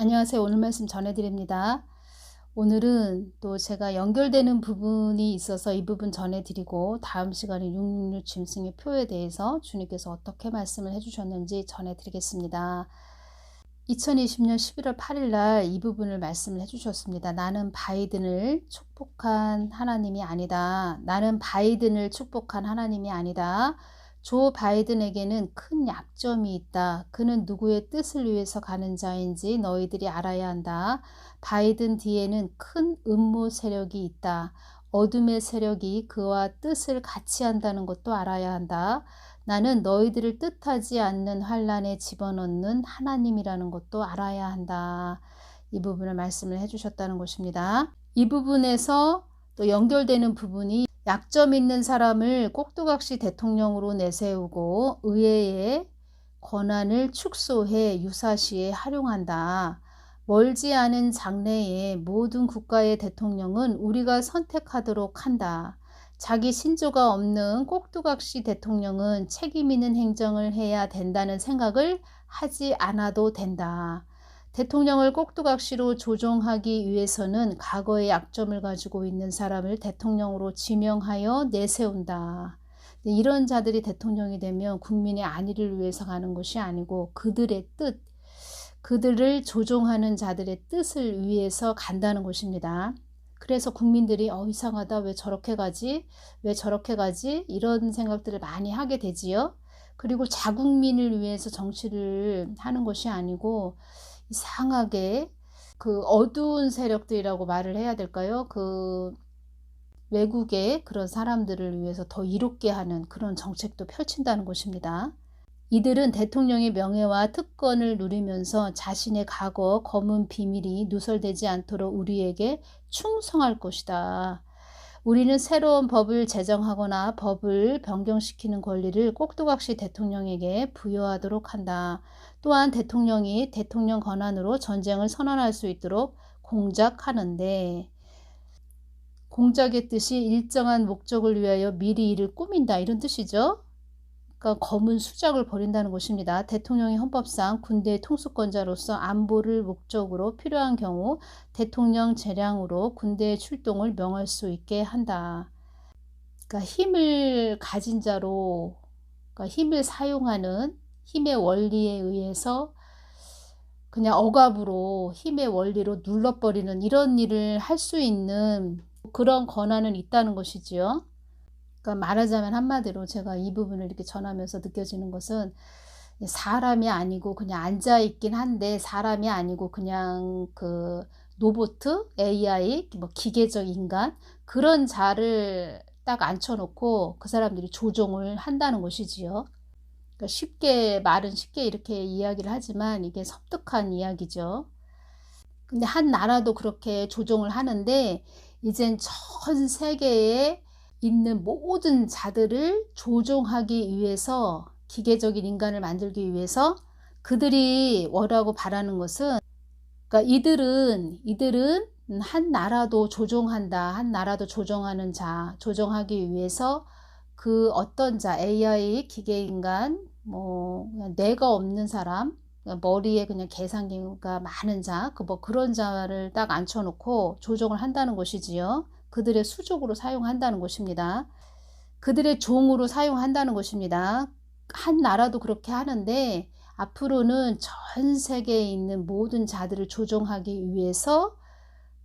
안녕하세요. 오늘 말씀 전해드립니다. 오늘은 또 제가 연결되는 부분이 있어서 이 부분 전해드리고 다음 시간에 666 짐승의 표에 대해서 주님께서 어떻게 말씀을 해주셨는지 전해드리겠습니다. 2020년 11월 8일 날 이 부분을 말씀을 해주셨습니다. 나는 바이든을 축복한 하나님이 아니다. 나는 바이든을 축복한 하나님이 아니다. 조 바이든에게는 큰 약점이 있다. 그는 누구의 뜻을 위해서 가는 자인지 너희들이 알아야 한다. 바이든 뒤에는 큰 음모 세력이 있다. 어둠의 세력이 그와 뜻을 같이 한다는 것도 알아야 한다. 나는 너희들을 뜻하지 않는 환란에 집어넣는 하나님이라는 것도 알아야 한다. 이 부분을 말씀을 해주셨다는 것입니다. 이 부분에서 또 연결되는 부분이 약점 있는 사람을 꼭두각시 대통령으로 내세우고 의회의 권한을 축소해 유사시에 활용한다. 멀지 않은 장래에 모든 국가의 대통령은 우리가 선택하도록 한다. 자기 신조가 없는 꼭두각시 대통령은 책임 있는 행정을 해야 된다는 생각을 하지 않아도 된다. 대통령을 꼭두각시로 조종하기 위해서는 과거의 약점을 가지고 있는 사람을 대통령으로 지명하여 내세운다. 이런 자들이 대통령이 되면 국민의 안위를 위해서 가는 것이 아니고 그들의 뜻, 그들을 조종하는 자들의 뜻을 위해서 간다는 것입니다. 그래서 국민들이 어 이상하다 왜 저렇게 가지 왜 저렇게 가지 이런 생각들을 많이 하게 되지요. 그리고 자국민을 위해서 정치를 하는 것이 아니고 이상하게 그 어두운 세력들이라고 말을 해야 될까요? 그 외국의 그런 사람들을 위해서 더 이롭게 하는 그런 정책도 펼친다는 것입니다. 이들은 대통령의 명예와 특권을 누리면서 자신의 과거 검은 비밀이 누설되지 않도록 우리에게 충성할 것이다. 우리는 새로운 법을 제정하거나 법을 변경시키는 권리를 꼭두각시 대통령에게 부여하도록 한다. 또한 대통령이 대통령 권한으로 전쟁을 선언할 수 있도록 공작하는데 공작의 뜻이 일정한 목적을 위하여 미리 일을 꾸민다 이런 뜻이죠. 그러니까 검은 수작을 벌인다는 것입니다. 대통령이 헌법상 군대의 통수권자로서 안보를 목적으로 필요한 경우 대통령 재량으로 군대의 출동을 명할 수 있게 한다. 그러니까 힘을 가진 자로 그러니까 힘을 사용하는 힘의 원리에 의해서 그냥 억압으로 힘의 원리로 눌러버리는 이런 일을 할 수 있는 그런 권한은 있다는 것이지요. 그러니까 말하자면 한마디로 제가 이 부분을 이렇게 전하면서 느껴지는 것은 사람이 아니고 그냥 앉아 있긴 한데 사람이 아니고 그냥 그 로보트, AI, 뭐 기계적 인간 그런 자를 딱 앉혀놓고 그 사람들이 조종을 한다는 것이지요. 그러니까 쉽게 말은 쉽게 이렇게 이야기를 하지만 이게 섬뜩한 이야기죠. 근데 한 나라도 그렇게 조종을 하는데 이젠 전 세계에 있는 모든 자들을 조종하기 위해서 기계적인 인간을 만들기 위해서 그들이 원하고 바라는 것은 그러니까 이들은 이들은 한 나라도 조종한다 한 나라도 조종하는 자 조종하기 위해서 그 어떤 자 AI 기계 인간 뭐 뇌가 없는 사람 머리에 그냥 계산기가 많은 자, 그 뭐 그런 자를 딱 앉혀놓고 조종을 한다는 것이지요. 그들의 수족으로 사용한다는 것입니다. 그들의 종으로 사용한다는 것입니다. 한 나라도 그렇게 하는데 앞으로는 전 세계에 있는 모든 자들을 조종하기 위해서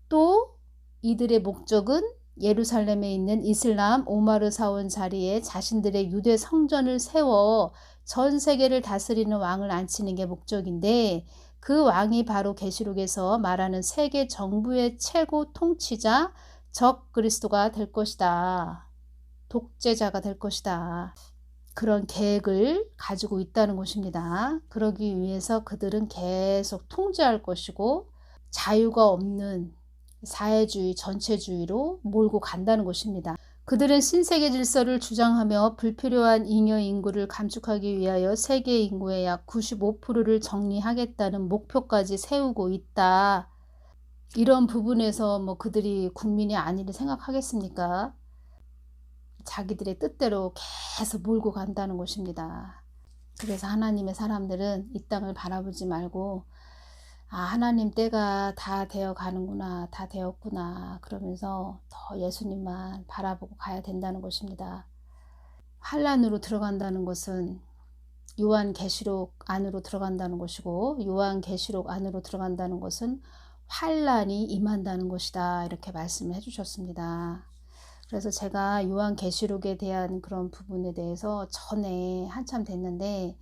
또 이들의 목적은 예루살렘에 있는 이슬람 오마르 사원 자리에 자신들의 유대 성전을 세워 전 세계를 다스리는 왕을 앉히는 게 목적인데 그 왕이 바로 계시록에서 말하는 세계 정부의 최고 통치자 적 그리스도가 될 것이다. 독재자가 될 것이다. 그런 계획을 가지고 있다는 것입니다. 그러기 위해서 그들은 계속 통제할 것이고 자유가 없는 사회주의, 전체주의로 몰고 간다는 것입니다. 그들은 신세계 질서를 주장하며 불필요한 잉여 인구를 감축하기 위하여 세계 인구의 약 95%를 정리하겠다는 목표까지 세우고 있다. 이런 부분에서 뭐 그들이 국민이 아니를 생각하겠습니까? 자기들의 뜻대로 계속 몰고 간다는 것입니다. 그래서 하나님의 사람들은 이 땅을 바라보지 말고 아, 하나님 때가 다 되어 가는구나, 다 되었구나, 그러면서 더 예수님만 바라보고 가야 된다는 것입니다. 환란으로 들어간다는 것은 요한 계시록 안으로 들어간다는 것이고 요한 계시록 안으로 들어간다는 것은 환란이 임한다는 것이다 이렇게 말씀을 해주셨습니다. 그래서 제가 요한 계시록에 대한 그런 부분에 대해서 전에 한참 됐는데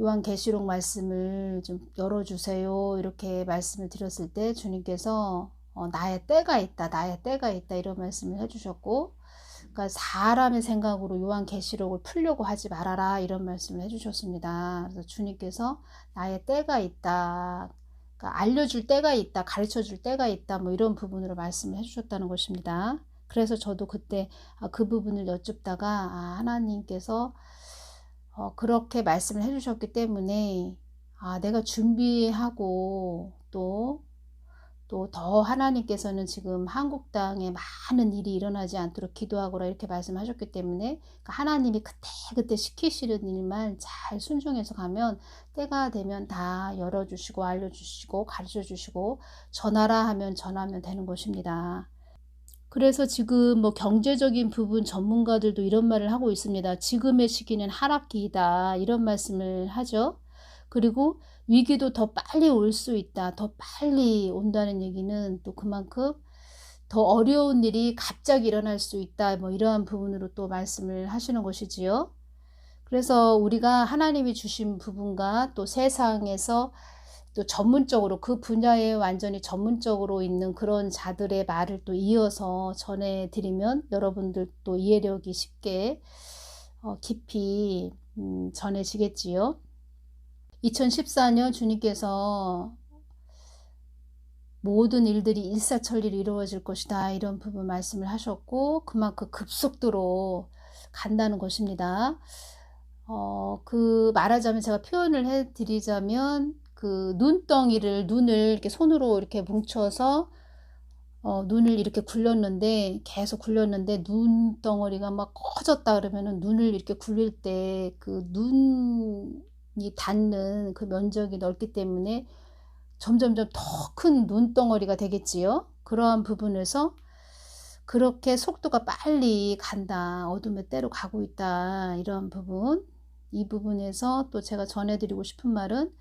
요한 계시록 말씀을 좀 열어주세요 이렇게 말씀을 드렸을 때 주님께서 어, 나의 때가 있다 나의 때가 있다 이런 말씀을 해주셨고 그러니까 사람의 생각으로 요한 계시록을 풀려고 하지 말아라 이런 말씀을 해주셨습니다. 그래서 주님께서 나의 때가 있다. 그러니까 알려줄 때가 있다. 가르쳐줄 때가 있다. 뭐 이런 부분으로 말씀을 해주셨다는 것입니다. 그래서 저도 그때 아, 그 부분을 여쭙다가 아, 하나님께서 어, 그렇게 말씀을 해주셨기 때문에 아, 내가 준비하고 또 또 더 하나님께서는 지금 한국 땅에 많은 일이 일어나지 않도록 기도하거라 이렇게 말씀하셨기 때문에 그러니까 하나님이 그때그때 시키시는 일만 잘 순종해서 가면 때가 되면 다 열어주시고 알려주시고 가르쳐주시고 전하라 하면 전하면 되는 것입니다. 그래서 지금 뭐 경제적인 부분 전문가들도 이런 말을 하고 있습니다. 지금의 시기는 하락기이다. 이런 말씀을 하죠. 그리고 위기도 더 빨리 올 수 있다. 더 빨리 온다는 얘기는 또 그만큼 더 어려운 일이 갑자기 일어날 수 있다. 뭐 이러한 부분으로 또 말씀을 하시는 것이지요. 그래서 우리가 하나님이 주신 부분과 또 세상에서 또 전문적으로 그 분야에 완전히 전문적으로 있는 그런 자들의 말을 또 이어서 전해드리면 여러분들 또 이해력이 쉽게 어, 깊이 음, 전해지겠지요. 2014년 주님께서 모든 일들이 일사천리로 이루어질 것이다 이런 부분 말씀을 하셨고 그만큼 급속도로 간다는 것입니다. 어, 그 말하자면 제가 표현을 해드리자면 그 눈덩이를 눈을 이렇게 손으로 이렇게 뭉쳐서 어, 눈을 이렇게 굴렸는데 계속 굴렸는데 눈덩어리가 막 커졌다 그러면은 눈을 이렇게 굴릴 때 그 눈 이 닿는 그 면적이 넓기 때문에 점점점 더 큰 눈덩어리가 되겠지요. 그러한 부분에서 그렇게 속도가 빨리 간다. 어둠의 때로 가고 있다. 이런 부분. 이 부분에서 또 제가 전해드리고 싶은 말은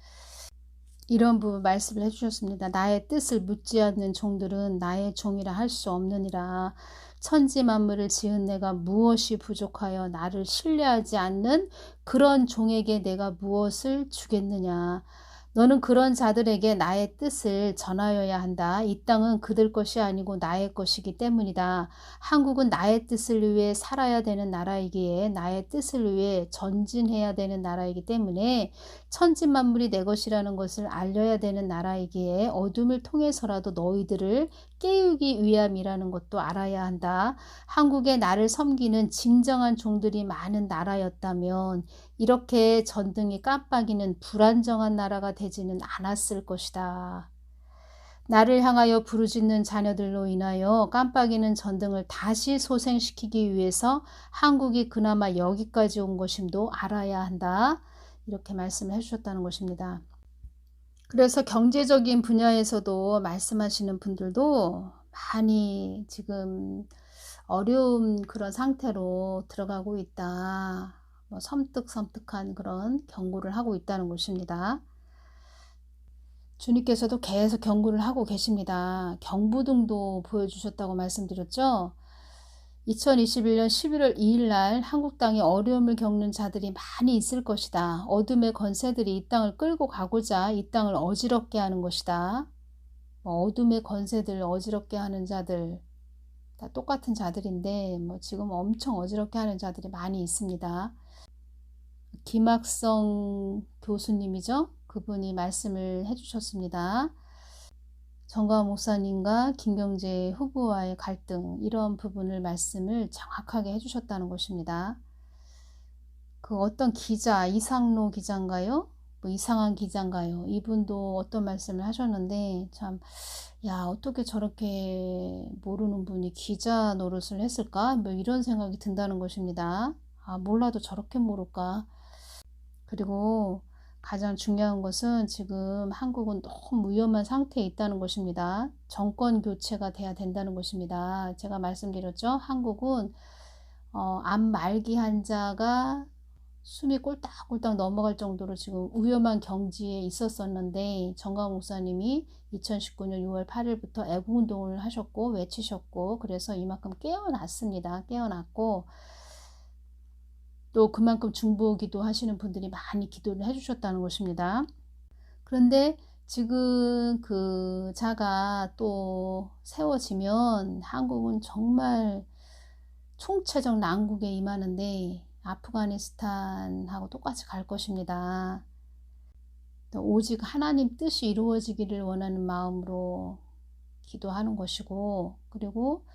이런 부분 말씀을 해주셨습니다. 나의 뜻을 묻지 않는 종들은 나의 종이라 할 수 없느니라. 천지 만물을 지은 내가 무엇이 부족하여 나를 신뢰하지 않는 그런 종에게 내가 무엇을 주겠느냐. 너는 그런 자들에게 나의 뜻을 전하여야 한다. 이 땅은 그들 것이 아니고 나의 것이기 때문이다. 한국은 나의 뜻을 위해 살아야 되는 나라이기에 나의 뜻을 위해 전진해야 되는 나라이기 때문에 천지 만물이 내 것이라는 것을 알려야 되는 나라이기에 어둠을 통해서라도 너희들을 깨우기 위함이라는 것도 알아야 한다. 한국에 나를 섬기는 진정한 종들이 많은 나라였다면 이렇게 전등이 깜빡이는 불안정한 나라가 되지는 않았을 것이다. 나를 향하여 부르짖는 자녀들로 인하여 깜빡이는 전등을 다시 소생시키기 위해서 한국이 그나마 여기까지 온 것임도 알아야 한다. 이렇게 말씀을 해주셨다는 것입니다. 그래서 경제적인 분야에서도 말씀하시는 분들도 많이 지금 어려운 그런 상태로 들어가고 있다. 뭐 섬뜩섬뜩한 그런 경고를 하고 있다는 것입니다. 주님께서도 계속 경고를 하고 계십니다. 경부등도 보여주셨다고 말씀드렸죠. 2021년 11월 2일 날 한국 땅에 어려움을 겪는 자들이 많이 있을 것이다. 어둠의 권세들이 이 땅을 끌고 가고자 이 땅을 어지럽게 하는 것이다. 뭐 어둠의 권세들 어지럽게 하는 자들 다 똑같은 자들인데 뭐 지금 엄청 어지럽게 하는 자들이 많이 있습니다. 김학성 교수님이죠. 그분이 말씀을 해주셨습니다. 정가 목사님과 김경재 후보와의 갈등 이런 부분을 말씀을 정확하게 해주셨다는 것입니다. 그 어떤 기자 이상로 기자인가요? 뭐 이상한 기자인가요? 이분도 어떤 말씀을 하셨는데 참 야 어떻게 저렇게 모르는 분이 기자 노릇을 했을까? 뭐 이런 생각이 든다는 것입니다. 아 몰라도 저렇게 모를까? 그리고 가장 중요한 것은 지금 한국은 너무 위험한 상태에 있다는 것입니다. 정권 교체가 돼야 된다는 것입니다. 제가 말씀드렸죠. 한국은 어, 암 말기 환자가 숨이 꼴딱꼴딱 넘어갈 정도로 지금 위험한 경지에 있었었는데 정강 목사님이 2019년 6월 8일부터 애국운동을 하셨고 외치셨고 그래서 이만큼 깨어났습니다. 깨어났고 또 그만큼 중보 기도 하시는 분들이 많이 기도를 해주셨다는 것입니다. 그런데 지금 그 자가 또 세워지면 한국은 정말 총체적 난국에 임하는데 아프가니스탄하고 똑같이 갈 것입니다. 오직 하나님 뜻이 이루어지기를 원하는 마음으로 기도하는 것이고 그리고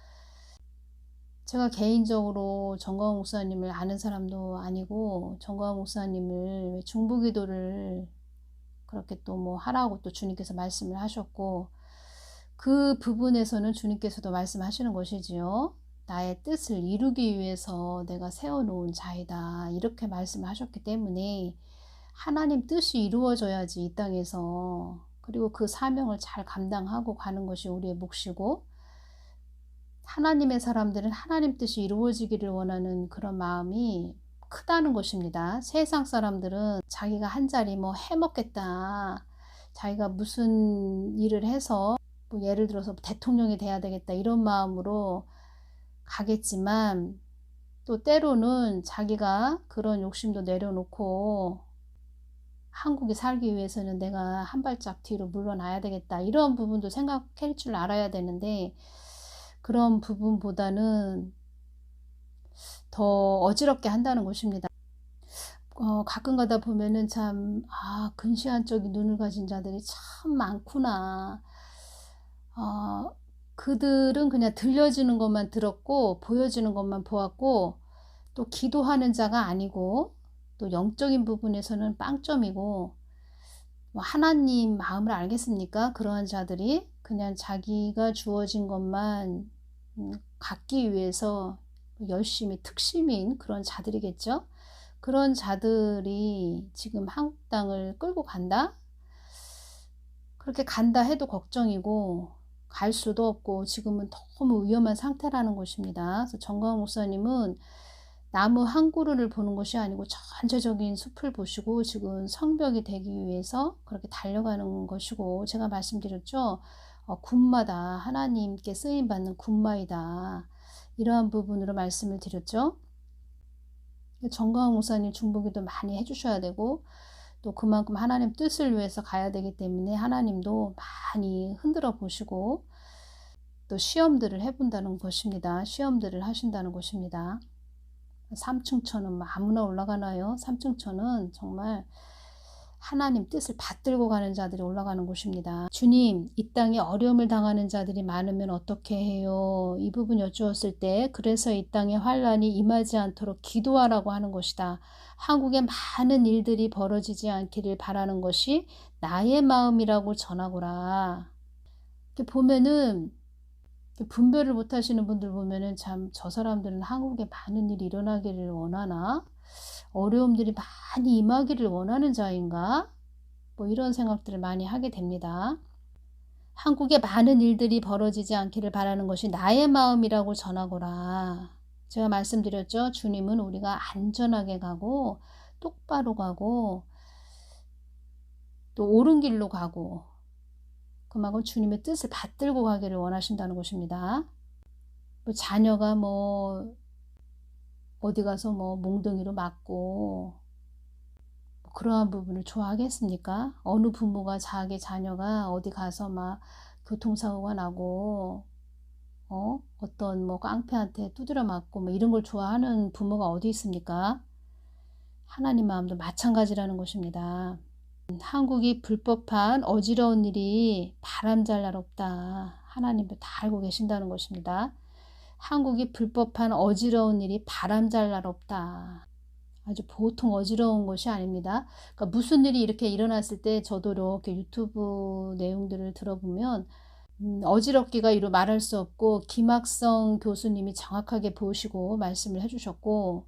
제가 개인적으로 정광 목사님을 아는 사람도 아니고 정광 목사님을 중부기도를 그렇게 또 뭐 하라고 또 주님께서 말씀을 하셨고 그 부분에서는 주님께서도 말씀하시는 것이지요. 나의 뜻을 이루기 위해서 내가 세워놓은 자이다. 이렇게 말씀하셨기 때문에 하나님 뜻이 이루어져야지 이 땅에서 그리고 그 사명을 잘 감당하고 가는 것이 우리의 몫이고 하나님의 사람들은 하나님 뜻이 이루어지기를 원하는 그런 마음이 크다는 것입니다. 세상 사람들은 자기가 한 자리 뭐 해먹겠다. 자기가 무슨 일을 해서 뭐 예를 들어서 대통령이 돼야 되겠다 이런 마음으로 가겠지만 또 때로는 자기가 그런 욕심도 내려놓고 한국에 살기 위해서는 내가 한 발짝 뒤로 물러나야 되겠다 이런 부분도 생각할 줄 알아야 되는데 그런 부분보다는 더 어지럽게 한다는 것입니다. 어, 가끔 가다 보면은 참, 아, 근시안적인 눈을 가진 자들이 참 많구나. 어, 그들은 그냥 들려지는 것만 들었고 보여지는 것만 보았고 또 기도하는 자가 아니고 또 영적인 부분에서는 빵점이고 뭐 하나님 마음을 알겠습니까? 그러한 자들이 그냥 자기가 주어진 것만 음, 갖기 위해서 열심히 특심인 그런 자들이겠죠. 그런 자들이 지금 한국 땅을 끌고 간다? 그렇게 간다 해도 걱정이고 갈 수도 없고 지금은 너무 위험한 상태라는 것입니다. 그래서 정광 목사님은 나무 한 그루를 보는 것이 아니고 전체적인 숲을 보시고 지금 성벽이 되기 위해서 그렇게 달려가는 것이고 제가 말씀드렸죠. 어, 군마다 하나님께 쓰임 받는 군마이다. 이러한 부분으로 말씀을 드렸죠. 정광 목사님 중보기도 많이 해주셔야 되고 또 그만큼 하나님 뜻을 위해서 가야 되기 때문에 하나님도 많이 흔들어 보시고 또 시험들을 해본다는 것입니다. 시험들을 하신다는 것입니다. 3층천은 아무나 올라가나요? 3층천은 정말 하나님 뜻을 받들고 가는 자들이 올라가는 곳입니다. 주님, 이 땅에 어려움을 당하는 자들이 많으면 어떻게 해요? 이 부분 여쭈었을 때 그래서 이 땅에 환란이 임하지 않도록 기도하라고 하는 것이다. 한국에 많은 일들이 벌어지지 않기를 바라는 것이 나의 마음이라고 전하거라. 이렇게 보면은 분별을 못 하시는 분들 보면은 참 저 사람들은 한국에 많은 일이 일어나기를 원하나? 어려움들이 많이 임하기를 원하는 자인가? 뭐 이런 생각들을 많이 하게 됩니다. 한국에 많은 일들이 벌어지지 않기를 바라는 것이 나의 마음이라고 전하거라. 제가 말씀드렸죠. 주님은 우리가 안전하게 가고 똑바로 가고 또 옳은 길로 가고 그만큼 주님의 뜻을 받들고 가기를 원하신다는 것입니다. 뭐 자녀가 뭐 어디 가서 뭐 몽둥이로 맞고 뭐 그러한 부분을 좋아하겠습니까? 어느 부모가 자기 자녀가 어디 가서 막 교통사고가 나고 어? 어떤 뭐 깡패한테 두드려 맞고 뭐 이런 걸 좋아하는 부모가 어디 있습니까? 하나님 마음도 마찬가지라는 것입니다. 한국이 불법한 어지러운 일이 바람잘 날 없다. 하나님도 다 알고 계신다는 것입니다. 한국이 불법한 어지러운 일이 바람잘 날 없다. 아주 보통 어지러운 것이 아닙니다. 그러니까 무슨 일이 이렇게 일어났을 때 저도 이렇게 유튜브 내용들을 들어보면 음, 어지럽기가 이루 말할 수 없고 김학성 교수님이 정확하게 보시고 말씀을 해주셨고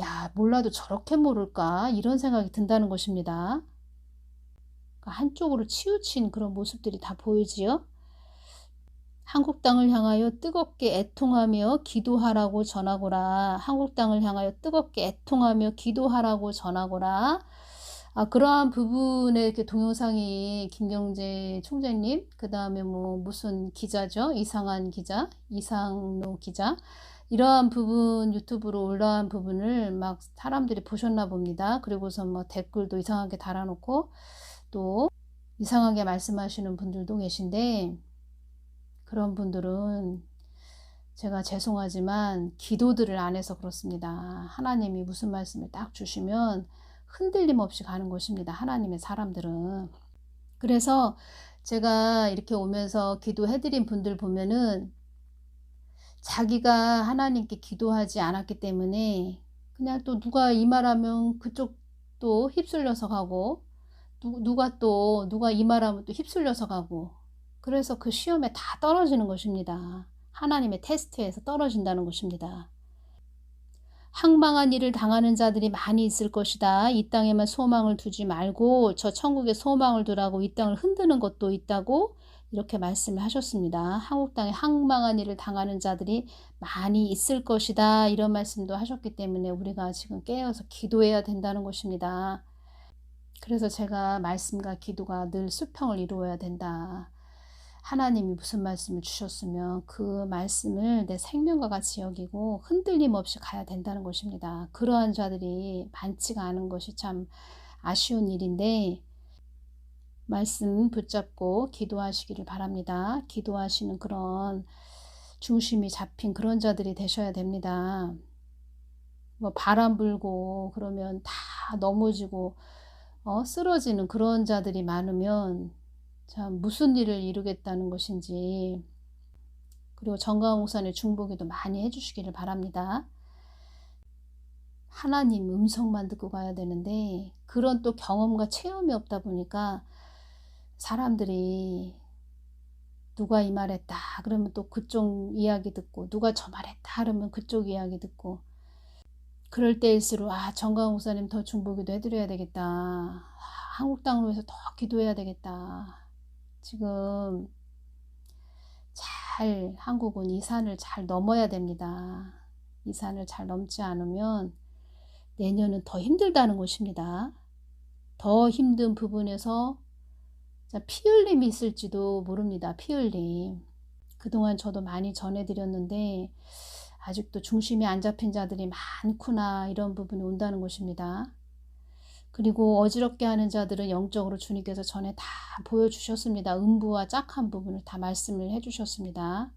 야, 몰라도 저렇게 모를까? 이런 생각이 든다는 것입니다. 그러니까 한쪽으로 치우친 그런 모습들이 다 보이지요? 한국 땅을 향하여 뜨겁게 애통하며 기도하라고 전하거라. 한국 땅을 향하여 뜨겁게 애통하며 기도하라고 전하거라. 아, 그러한 부분에 이렇게 동영상이 김경재 총재님, 그 다음에 뭐 무슨 기자죠? 이상한 기자, 이상노 기자. 이러한 부분 유튜브로 올라온 부분을 막 사람들이 보셨나 봅니다. 그리고서 뭐 댓글도 이상하게 달아놓고 또 이상하게 말씀하시는 분들도 계신데 그런 분들은 제가 죄송하지만 기도들을 안 해서 그렇습니다. 하나님이 무슨 말씀을 딱 주시면 흔들림 없이 가는 것입니다. 하나님의 사람들은. 그래서 제가 이렇게 오면서 기도해드린 분들 보면은 자기가 하나님께 기도하지 않았기 때문에 그냥 또 누가 이 말하면 그쪽도 휩쓸려서 가고 누, 누가 또 누가 이 말하면 또 휩쓸려서 가고 그래서 그 시험에 다 떨어지는 것입니다. 하나님의 테스트에서 떨어진다는 것입니다. 항망한 일을 당하는 자들이 많이 있을 것이다. 이 땅에만 소망을 두지 말고 저 천국에 소망을 두라고 이 땅을 흔드는 것도 있다고 이렇게 말씀을 하셨습니다. 한국 땅에 항망한 일을 당하는 자들이 많이 있을 것이다. 이런 말씀도 하셨기 때문에 우리가 지금 깨어서 기도해야 된다는 것입니다. 그래서 제가 말씀과 기도가 늘 수평을 이루어야 된다. 하나님이 무슨 말씀을 주셨으면 그 말씀을 내 생명과 같이 여기고 흔들림 없이 가야 된다는 것입니다. 그러한 자들이 많지가 않은 것이 참 아쉬운 일인데 말씀 붙잡고 기도하시기를 바랍니다. 기도하시는 그런 중심이 잡힌 그런 자들이 되셔야 됩니다. 뭐 바람 불고 그러면 다 넘어지고 어, 쓰러지는 그런 자들이 많으면 참 무슨 일을 이루겠다는 것인지. 그리고 정가홍산의 중보기도 많이 해주시기를 바랍니다. 하나님 음성만 듣고 가야 되는데 그런 또 경험과 체험이 없다 보니까 사람들이 누가 이 말했다 그러면 또 그쪽 이야기 듣고 누가 저 말했다 그러면 그쪽 이야기 듣고 그럴 때일수록 아 정가홍사님 더 중보기도 해드려야 되겠다. 아, 한국 땅으로 해서 더 기도해야 되겠다 지금 잘 한국은 이 산을 잘 넘어야 됩니다. 이 산을 잘 넘지 않으면 내년은 더 힘들다는 것입니다. 더 힘든 부분에서 피 흘림이 있을지도 모릅니다. 피 흘림. 그동안 저도 많이 전해드렸는데 아직도 중심이 안 잡힌 자들이 많구나 이런 부분이 온다는 것입니다. 그리고 어지럽게 하는 자들은 영적으로 주님께서 전에 다 보여주셨습니다. 음부와 짝한 부분을 다 말씀을 해주셨습니다.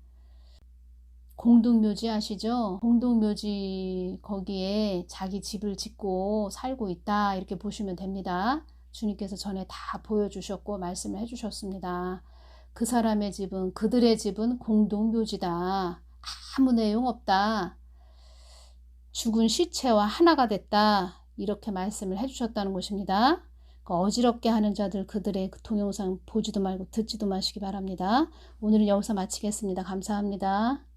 공동묘지 아시죠? 공동묘지 거기에 자기 집을 짓고 살고 있다 이렇게 보시면 됩니다. 주님께서 전에 다 보여주셨고 말씀을 해주셨습니다. 그 사람의 집은 그들의 집은 공동묘지다. 아무 내용 없다. 죽은 시체와 하나가 됐다. 이렇게 말씀을 해주셨다는 것입니다. 그 어지럽게 하는 자들 그들의 그 동영상 보지도 말고 듣지도 마시기 바랍니다. 오늘은 여기서 마치겠습니다. 감사합니다.